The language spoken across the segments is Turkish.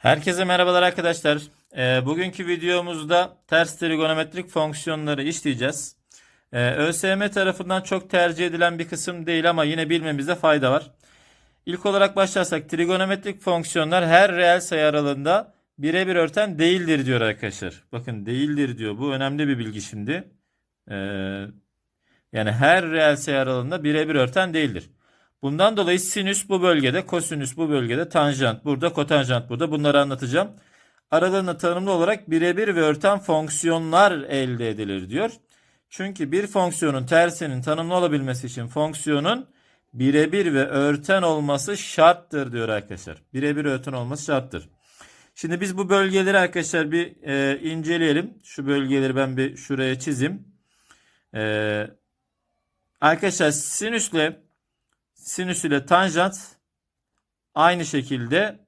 Herkese merhabalar arkadaşlar. Ee, bugünkü videomuzda ters trigonometrik fonksiyonları işleyeceğiz. Ee, ÖSYM tarafından çok tercih edilen bir kısım değil ama yine bilmemizde fayda var. İlk olarak başlarsak trigonometrik fonksiyonlar her reel sayı aralığında birebir örten değildir diyor arkadaşlar. Bakın değildir diyor. Bu önemli bir bilgi şimdi. Ee, yani her reel sayı aralığında birebir örten değildir. Bundan dolayı sinüs bu bölgede, kosinüs bu bölgede, tanjant burada, kotanjant burada. Bunları anlatacağım. Aralarında tanımlı olarak birebir ve örten fonksiyonlar elde edilir diyor. Çünkü bir fonksiyonun tersinin tanımlı olabilmesi için fonksiyonun birebir ve örten olması şarttır diyor arkadaşlar. Birebir örten olması şarttır. Şimdi biz bu bölgeleri arkadaşlar bir e, inceleyelim. Şu bölgeleri ben bir şuraya çizeyim. E, arkadaşlar sinüsle sinüs ile tanjant aynı şekilde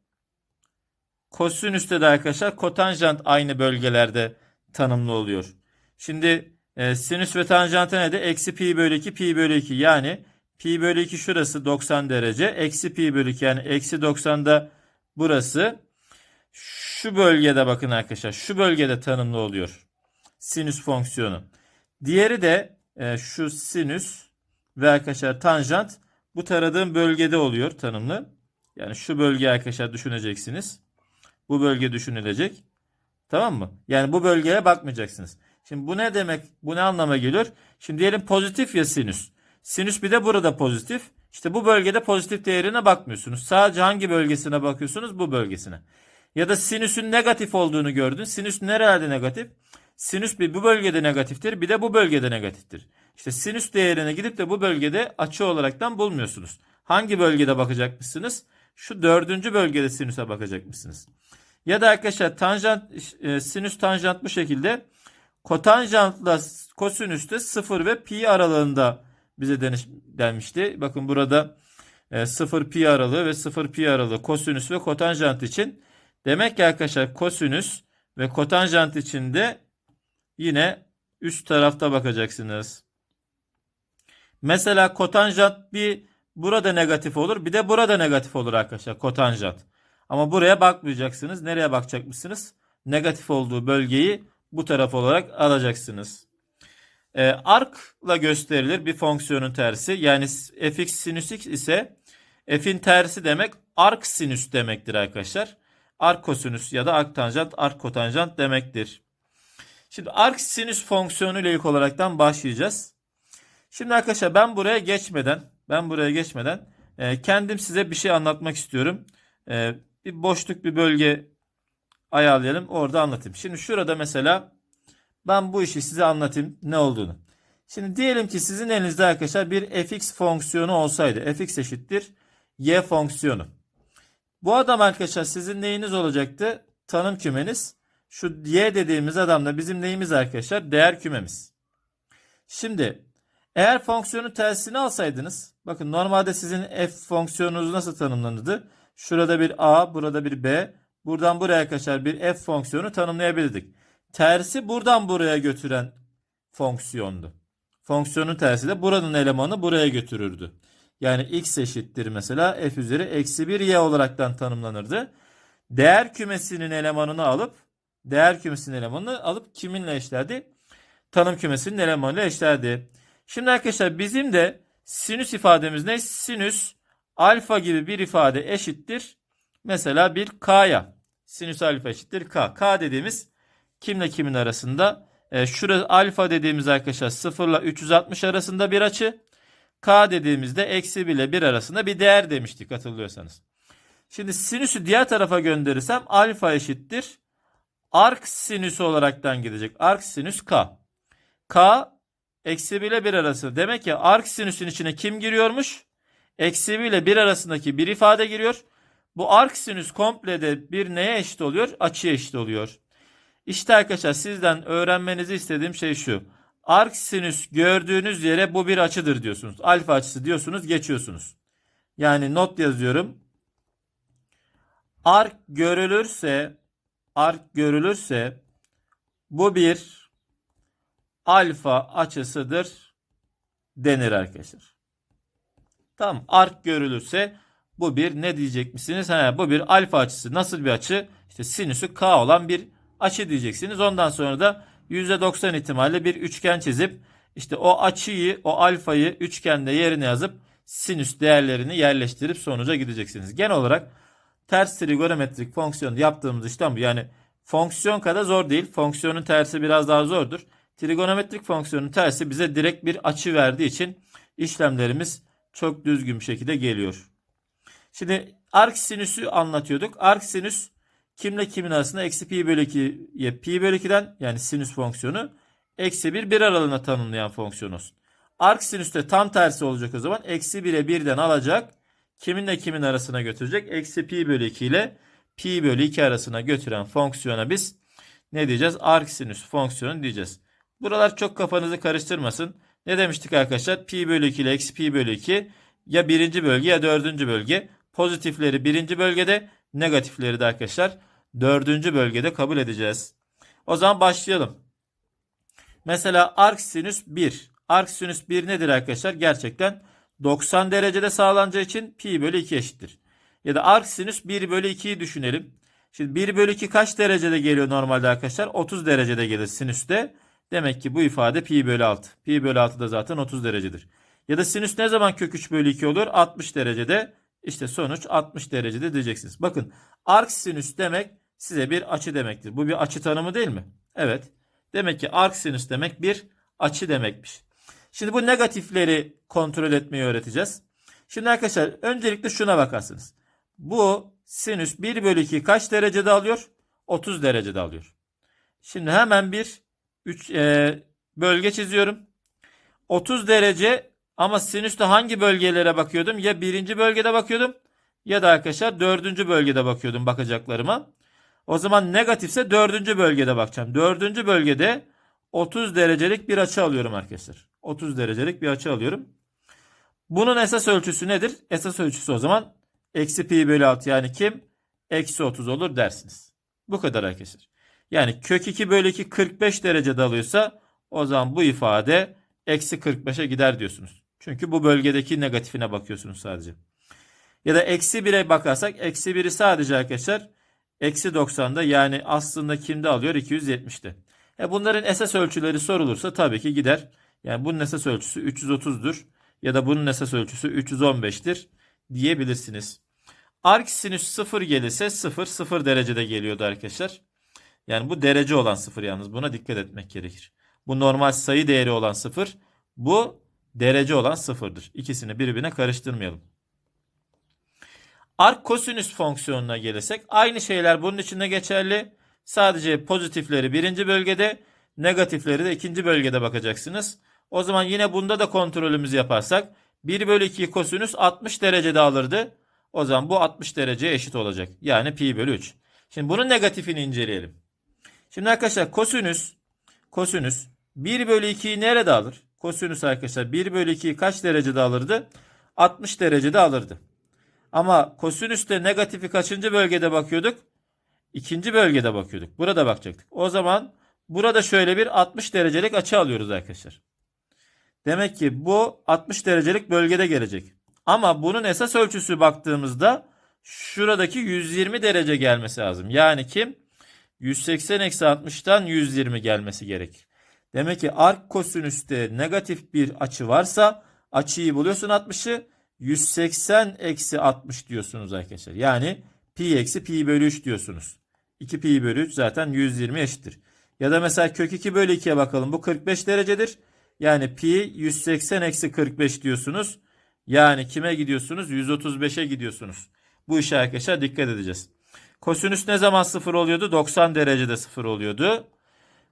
kosinüste de arkadaşlar kotanjant aynı bölgelerde tanımlı oluyor. Şimdi e, sinüs ve tanjanta ne de? Eksi pi bölü 2 pi bölü 2 yani pi bölü 2 şurası 90 derece. Eksi pi bölü 2 yani eksi 90'da burası. Şu bölgede bakın arkadaşlar şu bölgede tanımlı oluyor. Sinüs fonksiyonu. Diğeri de e, şu sinüs ve arkadaşlar tanjant bu taradığım bölgede oluyor tanımlı. Yani şu bölge arkadaşlar düşüneceksiniz. Bu bölge düşünülecek. Tamam mı? Yani bu bölgeye bakmayacaksınız. Şimdi bu ne demek? Bu ne anlama geliyor? Şimdi diyelim pozitif ya sinüs. Sinüs bir de burada pozitif. İşte bu bölgede pozitif değerine bakmıyorsunuz. Sadece hangi bölgesine bakıyorsunuz? Bu bölgesine. Ya da sinüsün negatif olduğunu gördün. Sinüs nerelerde negatif? Sinüs bir bu bölgede negatiftir. Bir de bu bölgede negatiftir. İşte sinüs değerine gidip de bu bölgede açı olaraktan bulmuyorsunuz. Hangi bölgede bakacakmışsınız? Şu dördüncü bölgede sinüse bakacakmışsınız. Ya da arkadaşlar tanjant, e, sinüs tanjant bu şekilde. Kotanjantla kosinüs de 0 ve pi aralığında bize deniş, denmişti. Bakın burada e, 0 pi aralığı ve 0 pi aralığı kosinüs ve kotanjant için. Demek ki arkadaşlar kosinüs ve kotanjant için de yine üst tarafta bakacaksınız. Mesela kotanjant bir burada negatif olur bir de burada negatif olur arkadaşlar kotanjant. Ama buraya bakmayacaksınız. Nereye bakacakmışsınız? Negatif olduğu bölgeyi bu taraf olarak alacaksınız. Ee, arkla gösterilir bir fonksiyonun tersi. Yani fx sinüs x ise f'in tersi demek ark sinüs demektir arkadaşlar. Ark kosinüs ya da ark tanjant, ark kotanjant demektir. Şimdi ark sinüs fonksiyonu ile ilk olaraktan başlayacağız. Şimdi arkadaşlar ben buraya geçmeden, ben buraya geçmeden e, kendim size bir şey anlatmak istiyorum. E, bir boşluk bir bölge ayarlayalım. Orada anlatayım. Şimdi şurada mesela ben bu işi size anlatayım ne olduğunu. Şimdi diyelim ki sizin elinizde arkadaşlar bir fx fonksiyonu olsaydı. fx eşittir y fonksiyonu. Bu adam arkadaşlar sizin neyiniz olacaktı? Tanım kümeniz. Şu y dediğimiz adam da bizim neyimiz arkadaşlar? Değer kümemiz. Şimdi eğer fonksiyonun tersini alsaydınız. Bakın normalde sizin f fonksiyonunuz nasıl tanımlanırdı? Şurada bir a, burada bir b. Buradan buraya arkadaşlar bir f fonksiyonu tanımlayabilirdik. Tersi buradan buraya götüren fonksiyondu. Fonksiyonun tersi de buranın elemanı buraya götürürdü. Yani x eşittir mesela f üzeri eksi 1 y olaraktan tanımlanırdı. Değer kümesinin elemanını alıp değer kümesinin elemanını alıp kiminle eşlerdi? Tanım kümesinin elemanıyla eşlerdi. Şimdi arkadaşlar bizim de sinüs ifademiz ne? Sinüs alfa gibi bir ifade eşittir. Mesela bir k'ya. Sinüs alfa eşittir k. K dediğimiz kimle kimin arasında? E, şurası alfa dediğimiz arkadaşlar 0 ile 360 arasında bir açı. K dediğimizde eksi 1 ile 1 arasında bir değer demiştik hatırlıyorsanız. Şimdi sinüsü diğer tarafa gönderirsem alfa eşittir. Ark sinüsü olaraktan gidecek. Ark sinüs k. K eksi 1 ile 1 arası. Demek ki ark sinüsün içine kim giriyormuş? Eksi 1 ile 1 arasındaki bir ifade giriyor. Bu ark sinüs komple de bir neye eşit oluyor? Açıya eşit oluyor. İşte arkadaşlar sizden öğrenmenizi istediğim şey şu. Ark sinüs gördüğünüz yere bu bir açıdır diyorsunuz. Alfa açısı diyorsunuz geçiyorsunuz. Yani not yazıyorum. Ark görülürse ark görülürse bu bir alfa açısıdır denir arkadaşlar. Tamam. Ark görülürse Bu bir ne diyecek misiniz? Ha, bu bir alfa açısı. Nasıl bir açı? İşte sinüsü k olan bir açı diyeceksiniz. Ondan sonra da %90 ihtimalle bir üçgen çizip işte o açıyı, o alfayı üçgende yerine yazıp sinüs değerlerini yerleştirip sonuca gideceksiniz. Genel olarak ters trigonometrik fonksiyon yaptığımız işlem bu. Yani fonksiyon kadar zor değil. Fonksiyonun tersi biraz daha zordur. Trigonometrik fonksiyonun tersi bize direkt bir açı verdiği için işlemlerimiz çok düzgün bir şekilde geliyor. Şimdi arc sinüsü anlatıyorduk. Arc sinüs kimle kimin arasında eksi pi bölü 2'ye pi bölü 2'den yani sinüs fonksiyonu eksi 1 bir aralığına tanımlayan fonksiyon olsun. Arc sinüs de tam tersi olacak o zaman. Eksi 1'e 1'den alacak. Kiminle kimin arasına götürecek? Eksi pi bölü 2 ile pi bölü 2 arasına götüren fonksiyona biz ne diyeceğiz? Arc sinüs fonksiyonu diyeceğiz. Buralar çok kafanızı karıştırmasın. Ne demiştik arkadaşlar? Pi bölü 2 ile eksi pi bölü 2 ya birinci bölge ya dördüncü bölge. Pozitifleri birinci bölgede, negatifleri de arkadaşlar dördüncü bölgede kabul edeceğiz. O zaman başlayalım. Mesela arc sinüs 1. Arc sinüs 1 nedir arkadaşlar? Gerçekten 90 derecede sağlanacağı için pi bölü 2 eşittir. Ya da arc sinüs 1 bölü 2'yi düşünelim. Şimdi 1 bölü 2 kaç derecede geliyor normalde arkadaşlar? 30 derecede gelir sinüste. Demek ki bu ifade pi bölü 6. Pi bölü 6 da zaten 30 derecedir. Ya da sinüs ne zaman kök 3 bölü 2 olur? 60 derecede. İşte sonuç 60 derecede diyeceksiniz. Bakın arc sinüs demek size bir açı demektir. Bu bir açı tanımı değil mi? Evet. Demek ki arc sinüs demek bir açı demekmiş. Şimdi bu negatifleri kontrol etmeyi öğreteceğiz. Şimdi arkadaşlar öncelikle şuna bakarsınız. Bu sinüs 1 bölü 2 kaç derecede alıyor? 30 derecede alıyor. Şimdi hemen bir 3 e, bölge çiziyorum. 30 derece ama sinüste hangi bölgelere bakıyordum? Ya birinci bölgede bakıyordum ya da arkadaşlar dördüncü bölgede bakıyordum bakacaklarıma. O zaman negatifse dördüncü bölgede bakacağım. Dördüncü bölgede 30 derecelik bir açı alıyorum arkadaşlar. 30 derecelik bir açı alıyorum. Bunun esas ölçüsü nedir? Esas ölçüsü o zaman eksi pi bölü 6 yani kim? Eksi 30 olur dersiniz. Bu kadar arkadaşlar. Yani kök 2 bölü 2 45 derecede alıyorsa o zaman bu ifade eksi 45'e gider diyorsunuz. Çünkü bu bölgedeki negatifine bakıyorsunuz sadece. Ya da eksi 1'e bakarsak eksi 1'i sadece arkadaşlar eksi 90'da yani aslında kimde alıyor? 270'te. E bunların esas ölçüleri sorulursa tabii ki gider. Yani bunun esas ölçüsü 330'dur ya da bunun esas ölçüsü 315'tir diyebilirsiniz. Arc sinüs 0 gelirse 0 0 derecede geliyordu arkadaşlar. Yani bu derece olan 0 yalnız buna dikkat etmek gerekir. Bu normal sayı değeri olan 0 bu derece olan 0'dır. İkisini birbirine karıştırmayalım. Arc kosinüs fonksiyonuna gelirsek aynı şeyler bunun içinde geçerli. Sadece pozitifleri birinci bölgede, negatifleri de ikinci bölgede bakacaksınız. O zaman yine bunda da kontrolümüzü yaparsak 1 bölü 2 kosinüs 60 derecede alırdı. O zaman bu 60 dereceye eşit olacak. Yani pi bölü 3. Şimdi bunun negatifini inceleyelim. Şimdi arkadaşlar kosinüs kosinüs 1 bölü 2'yi nerede alır? Kosinüs arkadaşlar 1 bölü 2'yi kaç derecede alırdı? 60 derecede alırdı. Ama kosinüste negatifi kaçıncı bölgede bakıyorduk? İkinci bölgede bakıyorduk. Burada bakacaktık. O zaman burada şöyle bir 60 derecelik açı alıyoruz arkadaşlar. Demek ki bu 60 derecelik bölgede gelecek. Ama bunun esas ölçüsü baktığımızda şuradaki 120 derece gelmesi lazım. Yani kim? 180 eksi 60'tan 120 gelmesi gerekir. Demek ki arc kosinüste negatif bir açı varsa açıyı buluyorsun 60'ı 180 eksi 60 diyorsunuz arkadaşlar. Yani pi eksi pi bölü 3 diyorsunuz. 2 pi bölü 3 zaten 120 eşittir. Ya da mesela kök 2 bölü 2'ye bakalım. Bu 45 derecedir. Yani pi 180 eksi 45 diyorsunuz. Yani kime gidiyorsunuz? 135'e gidiyorsunuz. Bu işe arkadaşlar dikkat edeceğiz. Kosinüs ne zaman 0 oluyordu? 90 derecede 0 oluyordu.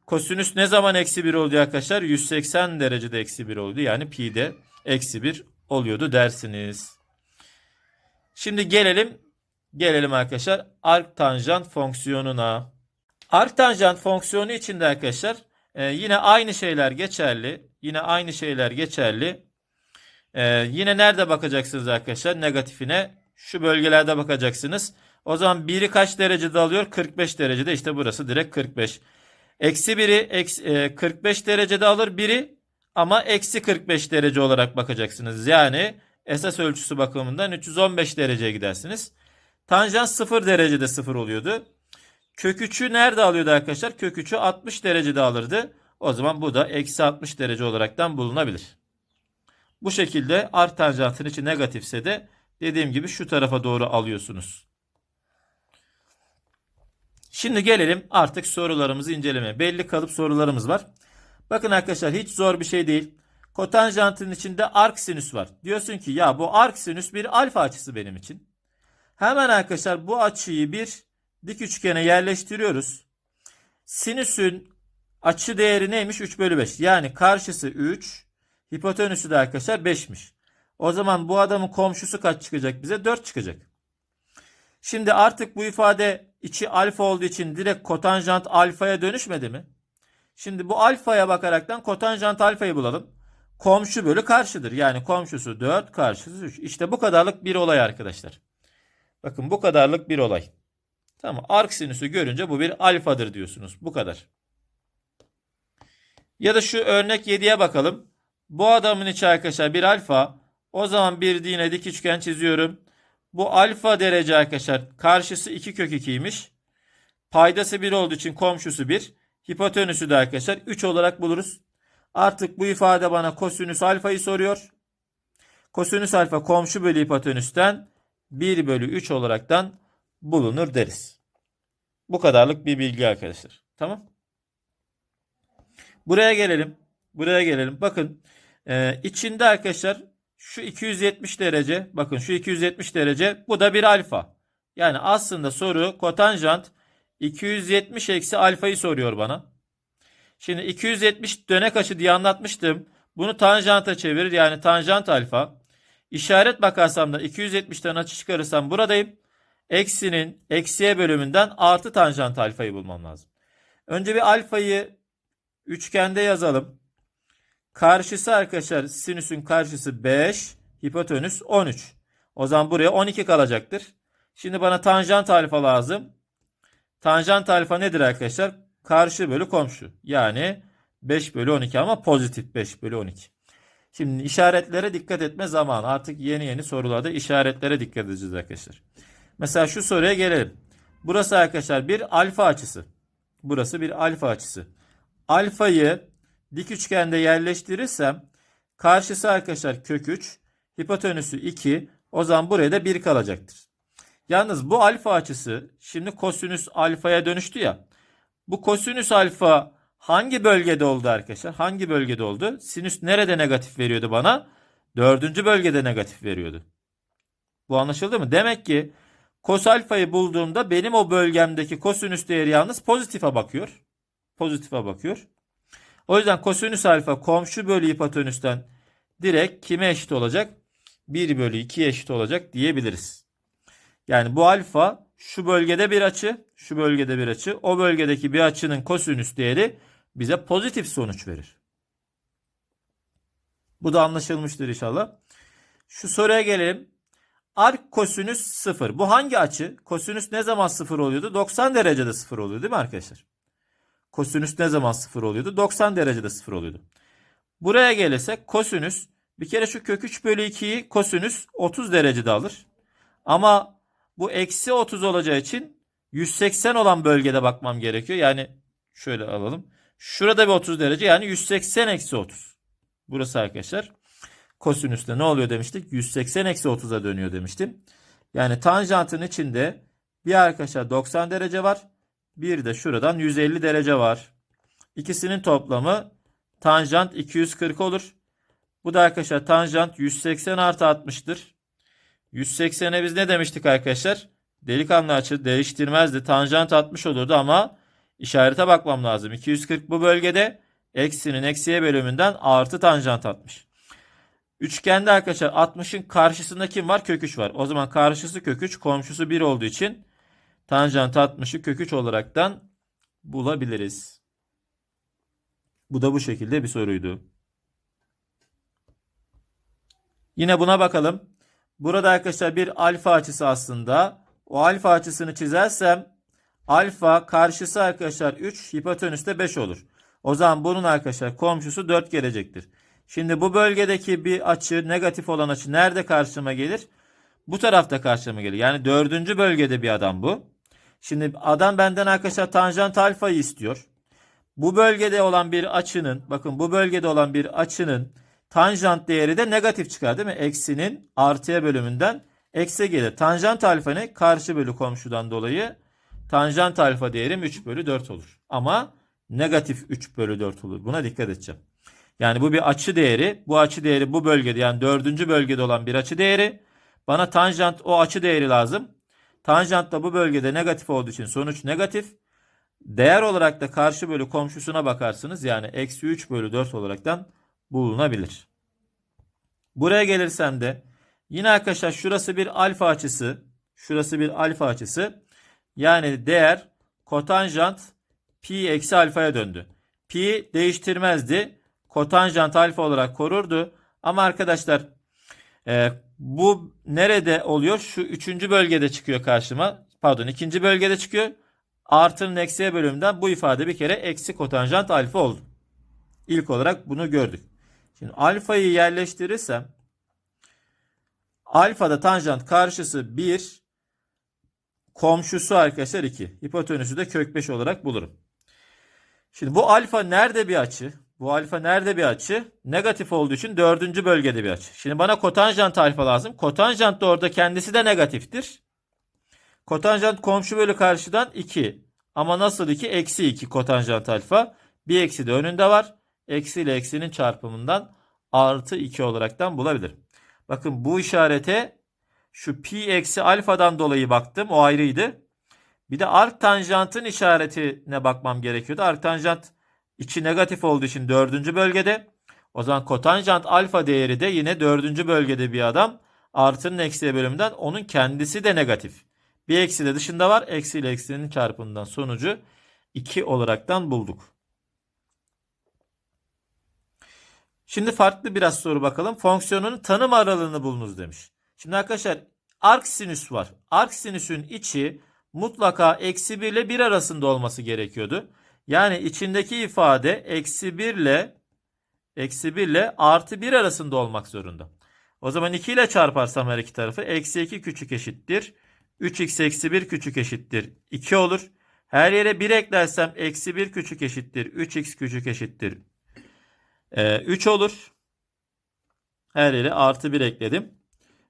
Kosinüs ne zaman eksi 1 oluyor arkadaşlar? 180 derecede eksi 1 oldu. Yani pi de eksi 1 oluyordu dersiniz. Şimdi gelelim gelelim arkadaşlar arc tanjant fonksiyonuna. Arc tanjant fonksiyonu içinde arkadaşlar e, yine aynı şeyler geçerli. Yine aynı şeyler geçerli. E, yine nerede bakacaksınız arkadaşlar? Negatifine şu bölgelerde bakacaksınız. O zaman 1'i kaç derecede alıyor? 45 derecede. İşte burası direkt 45. Eksi 1'i eksi, e, 45 derecede alır 1'i ama eksi 45 derece olarak bakacaksınız. Yani esas ölçüsü bakımından 315 dereceye gidersiniz. Tanjant 0 derecede 0 oluyordu. Kök 3'ü nerede alıyordu arkadaşlar? Kök 3'ü 60 derecede alırdı. O zaman bu da eksi 60 derece olaraktan bulunabilir. Bu şekilde art tanjantın içi negatifse de dediğim gibi şu tarafa doğru alıyorsunuz. Şimdi gelelim artık sorularımızı incelemeye. Belli kalıp sorularımız var. Bakın arkadaşlar hiç zor bir şey değil. Kotanjantın içinde arc sinüs var. Diyorsun ki ya bu arc sinüs bir alfa açısı benim için. Hemen arkadaşlar bu açıyı bir dik üçgene yerleştiriyoruz. Sinüsün açı değeri neymiş? 3 bölü 5. Yani karşısı 3. Hipotenüsü de arkadaşlar 5'miş. O zaman bu adamın komşusu kaç çıkacak bize? 4 çıkacak. Şimdi artık bu ifade içi alfa olduğu için direkt kotanjant alfaya dönüşmedi mi? Şimdi bu alfaya bakaraktan kotanjant alfayı bulalım. Komşu bölü karşıdır. Yani komşusu 4, karşısı 3. İşte bu kadarlık bir olay arkadaşlar. Bakın bu kadarlık bir olay. Tamam. Ark sinüsü görünce bu bir alfadır diyorsunuz. Bu kadar. Ya da şu örnek 7'ye bakalım. Bu adamın içi arkadaşlar bir alfa. O zaman bir yine dik üçgen çiziyorum. Bu alfa derece arkadaşlar karşısı 2 kök 2'ymiş. Paydası 1 olduğu için komşusu 1. Hipotenüsü de arkadaşlar 3 olarak buluruz. Artık bu ifade bana kosinüs alfayı soruyor. Kosinüs alfa komşu bölü hipotenüsten 1 bölü 3 olaraktan bulunur deriz. Bu kadarlık bir bilgi arkadaşlar. Tamam. Buraya gelelim. Buraya gelelim. Bakın e, içinde arkadaşlar şu 270 derece. Bakın şu 270 derece. Bu da bir alfa. Yani aslında soru kotanjant 270 eksi alfayı soruyor bana. Şimdi 270 dönek açı diye anlatmıştım. Bunu tanjanta çevirir. Yani tanjant alfa. İşaret bakarsam da 270'ten açı çıkarırsam buradayım. Eksinin eksiye bölümünden artı tanjant alfayı bulmam lazım. Önce bir alfayı üçgende yazalım. Karşısı arkadaşlar sinüsün karşısı 5. Hipotenüs 13. O zaman buraya 12 kalacaktır. Şimdi bana tanjant alfa lazım. Tanjant alfa nedir arkadaşlar? Karşı bölü komşu. Yani 5 bölü 12 ama pozitif 5 bölü 12. Şimdi işaretlere dikkat etme zamanı. Artık yeni yeni sorularda işaretlere dikkat edeceğiz arkadaşlar. Mesela şu soruya gelelim. Burası arkadaşlar bir alfa açısı. Burası bir alfa açısı. Alfayı dik üçgende yerleştirirsem karşısı arkadaşlar kök 3, hipotenüsü 2. O zaman buraya da 1 kalacaktır. Yalnız bu alfa açısı şimdi kosinüs alfaya dönüştü ya. Bu kosinüs alfa hangi bölgede oldu arkadaşlar? Hangi bölgede oldu? Sinüs nerede negatif veriyordu bana? Dördüncü bölgede negatif veriyordu. Bu anlaşıldı mı? Demek ki kos alfayı bulduğumda benim o bölgemdeki kosinüs değeri yalnız pozitife bakıyor. Pozitife bakıyor. O yüzden kosinüs alfa komşu bölü hipotenüsten direkt kime eşit olacak? 1 bölü 2 eşit olacak diyebiliriz. Yani bu alfa şu bölgede bir açı, şu bölgede bir açı. O bölgedeki bir açının kosinüs değeri bize pozitif sonuç verir. Bu da anlaşılmıştır inşallah. Şu soruya gelelim. Ark kosinüs 0. Bu hangi açı? Kosinüs ne zaman 0 oluyordu? 90 derecede 0 oluyor değil mi arkadaşlar? Kosinüs ne zaman 0 oluyordu? 90 derecede 0 oluyordu. Buraya gelirsek kosinüs bir kere şu kök 3 bölü 2'yi kosinüs 30 derecede alır. Ama bu eksi 30 olacağı için 180 olan bölgede bakmam gerekiyor. Yani şöyle alalım. Şurada bir 30 derece yani 180 eksi 30. Burası arkadaşlar. Kosinüste ne oluyor demiştik? 180 eksi 30'a dönüyor demiştim. Yani tanjantın içinde bir arkadaşlar 90 derece var. Bir de şuradan 150 derece var. İkisinin toplamı tanjant 240 olur. Bu da arkadaşlar tanjant 180 artı 60'tır. 180'e biz ne demiştik arkadaşlar? Delikanlı açı değiştirmezdi. Tanjant 60 olurdu ama işarete bakmam lazım. 240 bu bölgede eksinin eksiye bölümünden artı tanjant 60. Üçgende arkadaşlar 60'ın karşısında kim var? Kök 3 var. O zaman karşısı kök 3, komşusu 1 olduğu için tanjant 60'ı kök 3 olaraktan bulabiliriz. Bu da bu şekilde bir soruydu. Yine buna bakalım. Burada arkadaşlar bir alfa açısı aslında. O alfa açısını çizersem alfa karşısı arkadaşlar 3 hipotenüste 5 olur. O zaman bunun arkadaşlar komşusu 4 gelecektir. Şimdi bu bölgedeki bir açı negatif olan açı nerede karşıma gelir? Bu tarafta karşıma gelir. Yani dördüncü bölgede bir adam bu. Şimdi adam benden arkadaşlar tanjant alfayı istiyor. Bu bölgede olan bir açının bakın bu bölgede olan bir açının tanjant değeri de negatif çıkar değil mi? Eksinin artıya bölümünden eksi gelir. Tanjant alfa ne? Karşı bölü komşudan dolayı tanjant alfa değerim 3 bölü 4 olur. Ama negatif 3 bölü 4 olur. Buna dikkat edeceğim. Yani bu bir açı değeri. Bu açı değeri bu bölgede yani dördüncü bölgede olan bir açı değeri. Bana tanjant o açı değeri lazım. Tanjant da bu bölgede negatif olduğu için sonuç negatif. Değer olarak da karşı bölü komşusuna bakarsınız. Yani eksi 3 bölü 4 olaraktan bulunabilir. Buraya gelirsem de yine arkadaşlar şurası bir alfa açısı. Şurası bir alfa açısı. Yani değer kotanjant pi eksi alfaya döndü. Pi değiştirmezdi. Kotanjant alfa olarak korurdu. Ama arkadaşlar e, bu nerede oluyor? Şu üçüncü bölgede çıkıyor karşıma. Pardon ikinci bölgede çıkıyor. Artının eksiye bölümünden bu ifade bir kere eksi kotanjant alfa oldu. İlk olarak bunu gördük. Şimdi alfayı yerleştirirsem alfada tanjant karşısı 1 komşusu arkadaşlar 2. Hipotenüsü de kök 5 olarak bulurum. Şimdi bu alfa nerede bir açı? Bu alfa nerede bir açı? Negatif olduğu için dördüncü bölgede bir açı. Şimdi bana kotanjant alfa lazım. Kotanjant da orada kendisi de negatiftir. Kotanjant komşu bölü karşıdan 2. Ama nasıl 2? Eksi 2 kotanjant alfa. Bir eksi de önünde var. Eksi ile eksinin çarpımından artı 2 olaraktan bulabilirim. Bakın bu işarete şu pi eksi alfadan dolayı baktım. O ayrıydı. Bir de arc tanjantın işaretine bakmam gerekiyordu. Arc tanjant içi negatif olduğu için dördüncü bölgede. O zaman kotanjant alfa değeri de yine dördüncü bölgede bir adam. Artının eksiye bölümünden onun kendisi de negatif. Bir eksi de dışında var. Eksi ile eksinin çarpımından sonucu 2 olaraktan bulduk. Şimdi farklı biraz soru bakalım. Fonksiyonun tanım aralığını bulunuz demiş. Şimdi arkadaşlar arc sinüs var. Arc sinüsün içi mutlaka eksi 1 ile 1 arasında olması gerekiyordu. Yani içindeki ifade eksi 1 ile eksi 1 ile artı 1 arasında olmak zorunda. O zaman 2 ile çarparsam her iki tarafı eksi 2 küçük eşittir. 3x eksi 1 küçük eşittir 2 olur. Her yere 1 eklersem eksi 1 küçük eşittir 3x küçük eşittir e, 3 olur. Her yere artı 1 ekledim.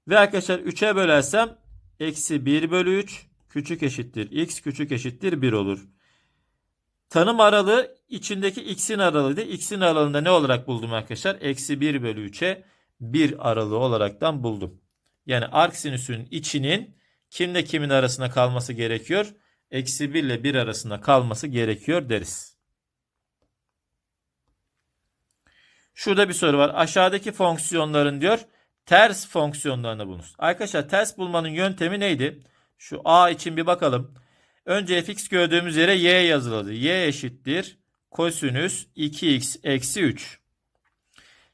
Ve arkadaşlar 3'e bölersem eksi 1 bölü 3 küçük eşittir x küçük eşittir 1 olur. Tanım aralığı içindeki x'in aralığıydı. X'in aralığında ne olarak buldum arkadaşlar? Eksi 1 bölü 3'e 1 aralığı olaraktan buldum. Yani arc sinüsün içinin kimle kimin arasında kalması gerekiyor? Eksi 1 ile 1 arasında kalması gerekiyor deriz. Şurada bir soru var. Aşağıdaki fonksiyonların diyor ters fonksiyonlarını bulunuz. Arkadaşlar ters bulmanın yöntemi neydi? Şu a için bir bakalım. Önce fx gördüğümüz yere y yazıldı. y eşittir kosinüs 2x eksi 3.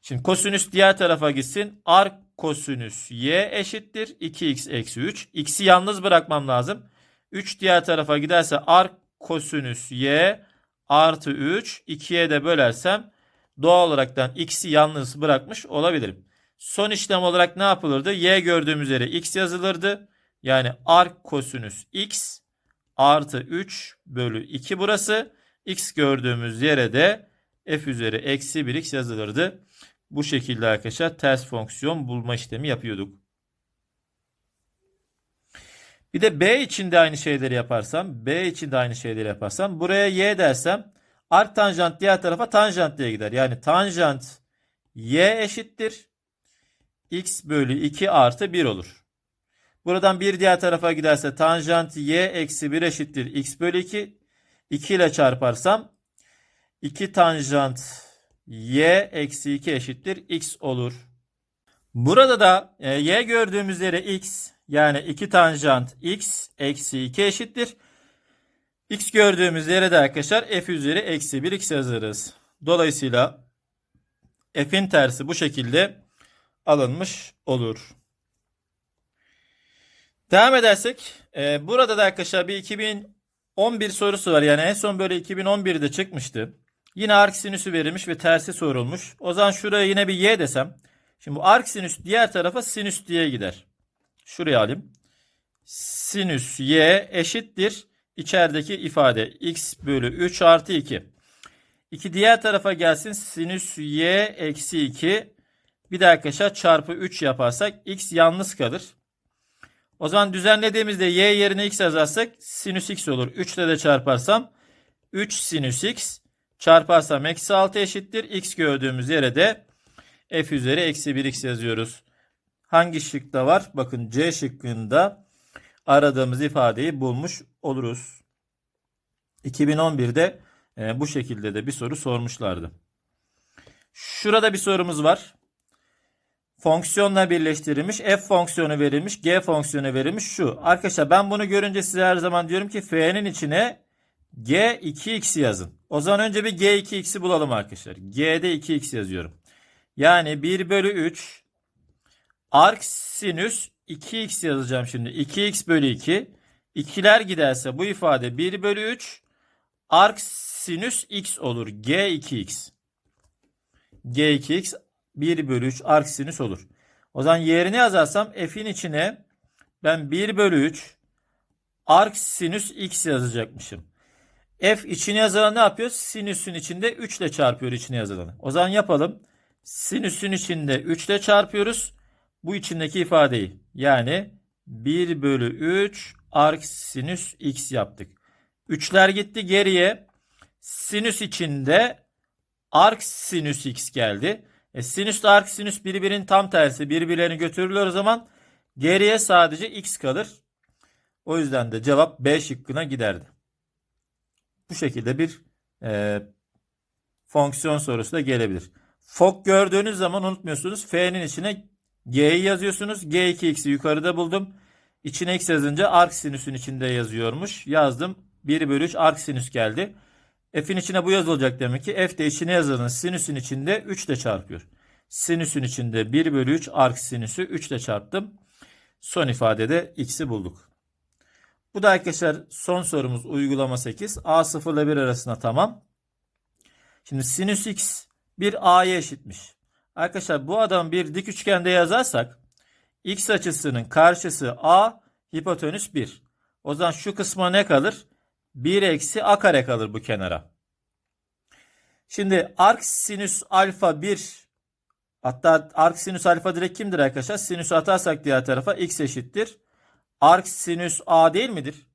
Şimdi kosinüs diğer tarafa gitsin. Arc kosinüs y eşittir 2x eksi 3. x'i yalnız bırakmam lazım. 3 diğer tarafa giderse arc kosinüs y artı 3. 2'ye de bölersem doğal olaraktan x'i yalnız bırakmış olabilirim. Son işlem olarak ne yapılırdı? Y gördüğümüz yere x yazılırdı. Yani arc kosinüs x artı 3 bölü 2 burası. X gördüğümüz yere de f üzeri eksi 1x yazılırdı. Bu şekilde arkadaşlar ters fonksiyon bulma işlemi yapıyorduk. Bir de B için de aynı şeyleri yaparsam, B için de aynı şeyleri yaparsam, buraya y dersem arc tanjant diğer tarafa tanjant diye gider. Yani tanjant y eşittir x bölü 2 artı 1 olur. Buradan bir diğer tarafa giderse tanjant y eksi 1 eşittir x bölü 2. 2 ile çarparsam 2 tanjant y eksi 2 eşittir x olur. Burada da e, y gördüğümüz yere x yani 2 tanjant x eksi 2 eşittir. x gördüğümüz yere de arkadaşlar f üzeri eksi 1 x yazarız. Dolayısıyla f'in tersi bu şekilde alınmış olur. Devam edersek e, burada da arkadaşlar bir 2011 sorusu var. Yani en son böyle 2011'de çıkmıştı. Yine arc sinüsü verilmiş ve tersi sorulmuş. O zaman şuraya yine bir y desem. Şimdi bu arc sinüs diğer tarafa sinüs diye gider. Şuraya alayım. Sinüs y eşittir. İçerideki ifade x bölü 3 artı 2. 2 diğer tarafa gelsin. Sinüs y eksi 2. Bir de arkadaşlar çarpı 3 yaparsak x yalnız kalır. O zaman düzenlediğimizde y yerine x yazarsak sinüs x olur. 3 ile de çarparsam 3 sinüs x çarparsam eksi 6 eşittir. x gördüğümüz yere de f üzeri eksi 1x yazıyoruz. Hangi şıkta var? Bakın C şıkkında aradığımız ifadeyi bulmuş oluruz. 2011'de e, bu şekilde de bir soru sormuşlardı. Şurada bir sorumuz var. Fonksiyonla birleştirilmiş. F fonksiyonu verilmiş. G fonksiyonu verilmiş. Şu. Arkadaşlar ben bunu görünce size her zaman diyorum ki F'nin içine G2X yazın. O zaman önce bir G2X'i bulalım arkadaşlar. G'de 2X yazıyorum. Yani 1 bölü 3 arc sinüs 2x yazacağım şimdi. 2x bölü 2. İkiler giderse bu ifade 1 bölü 3 arc sinüs x olur. G2x. G2x 1 bölü 3 arc sinüs olur. O zaman yerini yazarsam f'in içine ben 1 bölü 3 arc sinüs x yazacakmışım. F içine yazılan ne yapıyor? Sinüsün içinde 3 ile çarpıyor içine yazılanı. O zaman yapalım. Sinüsün içinde 3 ile çarpıyoruz. Bu içindeki ifadeyi. Yani 1 bölü 3 arc sinüs x yaptık. 3'ler gitti geriye. Sinüs içinde arc sinüs x geldi. E, sinüs ile arc sinüs birbirinin tam tersi. Birbirlerini götürürler o zaman. Geriye sadece x kalır. O yüzden de cevap B şıkkına giderdi. Bu şekilde bir e, fonksiyon sorusu da gelebilir. Fok gördüğünüz zaman unutmuyorsunuz. F'nin içine G'yi yazıyorsunuz. G2x'i yukarıda buldum. İçine x yazınca arc sinüsün içinde yazıyormuş. Yazdım. 1 bölü 3 arc sinüs geldi. F'in içine bu yazılacak demek ki. F de içine yazılan sinüsün içinde 3 ile çarpıyor. Sinüsün içinde 1 bölü 3 arc sinüsü 3 ile çarptım. Son ifadede x'i bulduk. Bu da arkadaşlar son sorumuz uygulama 8. A 0 ile 1 arasında tamam. Şimdi sinüs x bir a'ya eşitmiş. Arkadaşlar bu adam bir dik üçgende yazarsak x açısının karşısı a hipotenüs 1. O zaman şu kısma ne kalır? 1 eksi a kare kalır bu kenara. Şimdi arc sinüs alfa 1 hatta arc sinüs alfa direkt kimdir arkadaşlar? Sinüs atarsak diğer tarafa x eşittir. Arc sinüs a değil midir?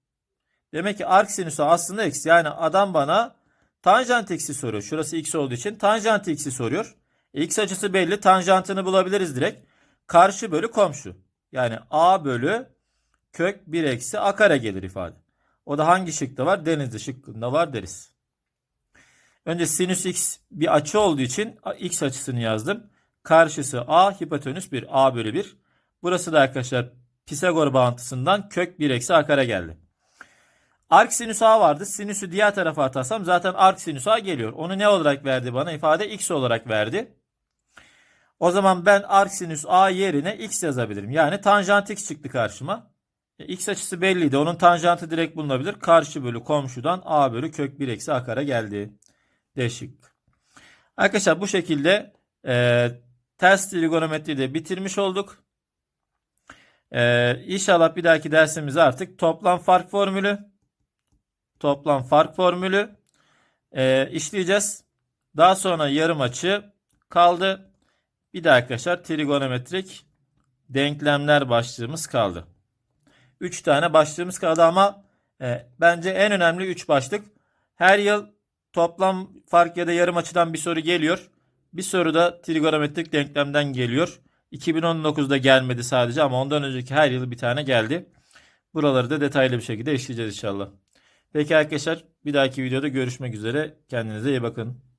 Demek ki arc sinüs a aslında x. Yani adam bana tanjant x'i soruyor. Şurası x olduğu için tanjant x'i soruyor. X açısı belli. Tanjantını bulabiliriz direkt. Karşı bölü komşu. Yani a bölü kök 1 eksi a kare gelir ifade. O da hangi şıkta var? Denizli şıkkında var deriz. Önce sinüs x bir açı olduğu için x açısını yazdım. Karşısı a hipotenüs 1 a bölü 1. Burası da arkadaşlar Pisagor bağıntısından kök 1 eksi a kare geldi. Arc sinüs a vardı. Sinüsü diğer tarafa atarsam zaten arc sinüs a geliyor. Onu ne olarak verdi bana? İfade x olarak verdi. O zaman ben arc sinüs a yerine x yazabilirim. Yani tanjant x çıktı karşıma. E, x açısı belliydi. Onun tanjantı direkt bulunabilir. Karşı bölü komşudan a bölü kök 1 eksi a kare geldi. D şık. Arkadaşlar bu şekilde e, ters trigonometriyi de bitirmiş olduk. E, inşallah bir dahaki dersimizde artık toplam fark formülü toplam fark formülü e, işleyeceğiz. Daha sonra yarım açı kaldı. Bir de arkadaşlar trigonometrik denklemler başlığımız kaldı. 3 tane başlığımız kaldı ama e, bence en önemli 3 başlık. Her yıl toplam fark ya da yarım açıdan bir soru geliyor. Bir soru da trigonometrik denklemden geliyor. 2019'da gelmedi sadece ama ondan önceki her yıl bir tane geldi. Buraları da detaylı bir şekilde işleyeceğiz inşallah. Peki arkadaşlar bir dahaki videoda görüşmek üzere. Kendinize iyi bakın.